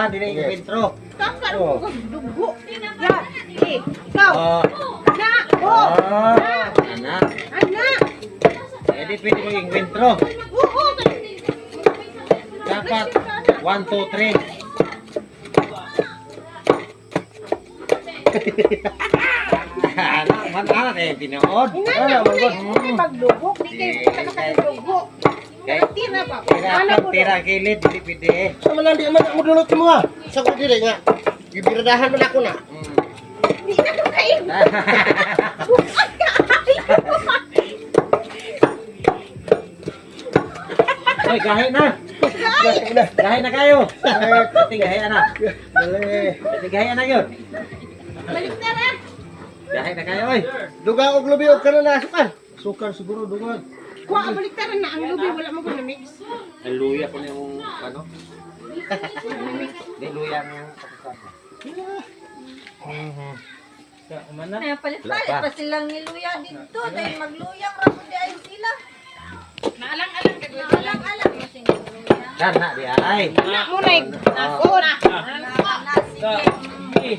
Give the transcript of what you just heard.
Ah, dili yung intro. Kakar Oh. mo dugo. Yan. Eh, ikaw. Oh. Na. Oh. Ah, anak. Anak. Eh, di pwede ko yung intro. Oo. Dapat 1, 2, 3. Anak, man anak eh, tinood. Inana mo na Mm. yung magdugo. Di kayo puta ka sa dugo. Kaya, Tira ba? tira tira kilid, di pwede. Sama lang di man mo dulot mo ha. Sa ko dire nga. Gibiradahan man ako na. Mm. Di na ko kayo. Bukat ka. Oy, gahe na. Gahi na. Gahe na kayo. Eh, pati gahe na. Dali. Pati gahe na yun. Balik na rin. Gahe na kayo, oy. Duga og lubi og kana na sukan. Sukan siguro duga. Kuha ka balik na ang lubi. Wala mo ko na mix. Ang luya ko na yung, ano? Di luya ng kapatid. Kaya palit-palit pa silang niluya dito. Dahil magluyang ramo di ay sila. Naalang-alang. Naalang-alang mo sing niluya. Dan na di ay. Na mo na. Ah. Oo na. Na, sige.